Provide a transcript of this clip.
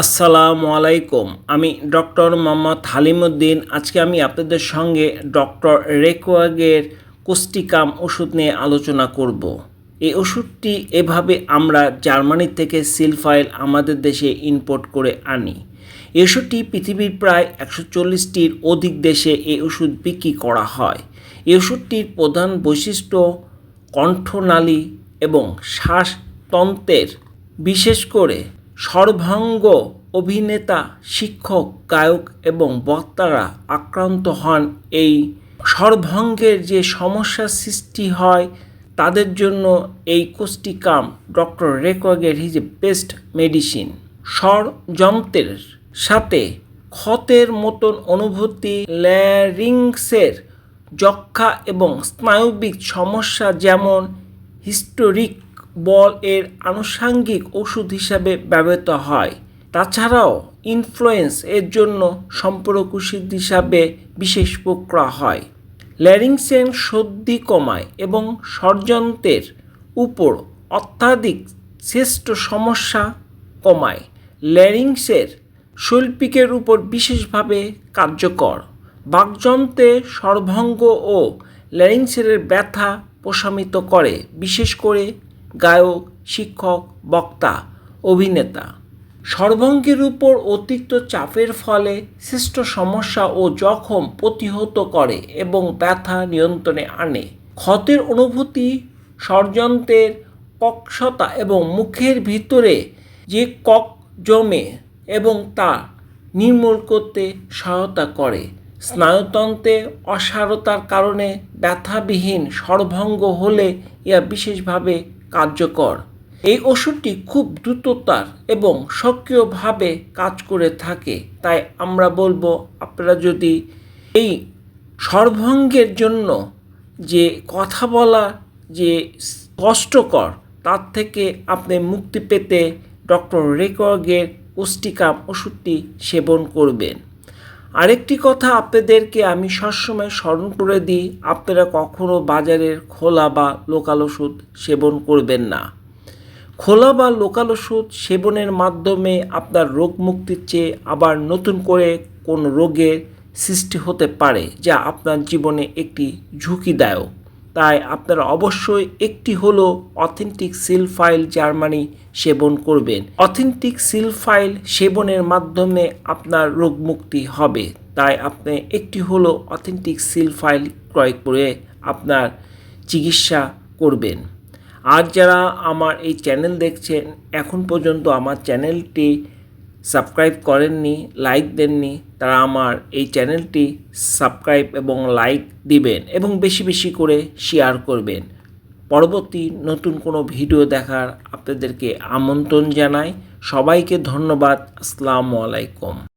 আসসালামু আলাইকুম। আমি ডক্টর মোহাম্মদ হালিমুদ্দিন। আজকে আমি আপনাদের সঙ্গে ডক্টর রেকোয়াগের কোস্টিকাম ওষুধ নিয়ে আলোচনা করব। এই ওষুধটি এভাবে আমরা জার্মানি থেকে সিলফাইল আমাদের দেশে ইম্পোর্ট করে আনি। এই ওষুধটি পৃথিবীর প্রায় একশো চল্লিশটির অধিক দেশে এই ওষুধ বিক্রি করা হয়। এই ওষুধটির প্রধান বৈশিষ্ট্য কণ্ঠনালী এবং শ্বাসতন্ত্রের। বিশেষ করে সর্বাঙ্গ অভিনেতা, শিক্ষক, গায়ক এবং বক্তারা আক্রান্ত হন। এই সর্বাঙ্গের যে সমস্যার সৃষ্টি হয়, তাদের জন্য এই কোষ্টিকাম ডক্টর রেকগের হিজ বেস্ট মেডিসিন। স্বরযন্ত্রের সাথে ক্ষতের মতন অনুভূতি, ল্যারিংসের যক্ষা এবং স্নায়বিক সমস্যা যেমন হিস্টোরিক বল এর আনুষাঙ্গিক ওষুধ হিসাবে ব্যবহৃত হয়। তাছাড়াও ইনফ্লুয়েন্স এর জন্য সম্পর্ক ওষুধ হিসাবে বিশেষ প্রক্রিয়া হয়। ল্যারিংসেন সর্দি কমায় এবং ষড়যন্ত্রের উপর অত্যাধিক শ্রেষ্ঠ সমস্যা কমায়। ল্যারিংসের শৈল্পিকের উপর বিশেষভাবে কার্যকর। বাকযন্ত্রে সর্বাঙ্গ ও ল্যারিংসের ব্যথা প্রশমিত করে, বিশেষ করে গায়ক, শিক্ষক, বক্তা, অভিনেতা। সর্বাঙ্গের উপর অতিরিক্ত চাপের ফলে সৃষ্ট সমস্যা ও জখম প্রতিহত করে এবং ব্যথা নিয়ন্ত্রণে আনে। ক্ষতের অনুভূতি, ষড়যন্ত্রের কক্ষতা এবং মুখের ভিতরে যে কক জমে এবং তা নির্মূল করতে সহায়তা করে। স্নায়ুতন্ত্রে অসারতার কারণে ব্যথাবিহীন সর্বাঙ্গ হলে ইয়া বিশেষভাবে কার্যকর। এই ওষুধটি খুব দ্রুততার এবং সক্রিয়ভাবে কাজ করে থাকে। তাই আমরা বলব, আপনারা যদি এই সর্বাঙ্গের জন্য যে কথা বলা, যে কষ্টকর, তার থেকে আপনি মুক্তি পেতে ডক্টর রেকর্গের পুষ্টিকাম ওষুধটি সেবন করবেন। আরেকটি কথা আপনাদেরকে আমি সবসময় স্মরণ করে দিই, আপনারা কখনও বাজারের খোলা বা লোকাল ওষুধ সেবন করবেন না। খোলা বা লোকাল ওষুধ সেবনের মাধ্যমে আপনার রোগ মুক্তির চেয়ে আবার নতুন করে কোন রোগের সৃষ্টি হতে পারে, যা আপনার জীবনে একটি ঝুঁকিদায়ক তাই আপনারা অবশ্যই একটি হলো অথেন্টিক সিল ফাইল জার্মানি সেবন করবেন। অথেন্টিক সিল ফাইল সেবনের মাধ্যমে আপনার রোগ মুক্তি হবে। তাই আপনি একটি হলো অথেন্টিক সিল ফাইল ক্রয় করে আপনার চিকিৎসা করবেন। আর যারা আমার এই চ্যানেল দেখছেন, এখন পর্যন্ত আমার চ্যানেলটি সাবস্ক্রাইব করেননি লাইক দেননি, তারা আমার এই চ্যানেলটি সাবস্ক্রাইব এবং লাইক দিবেন এবং বেশি বেশি করে শেয়ার করবেন। পরবর্তী নতুন কোনো ভিডিও দেখার আপনাদেরকে আমন্ত্রণ জানাই। সবাইকে ধন্যবাদ। আসসালামু আলাইকুম।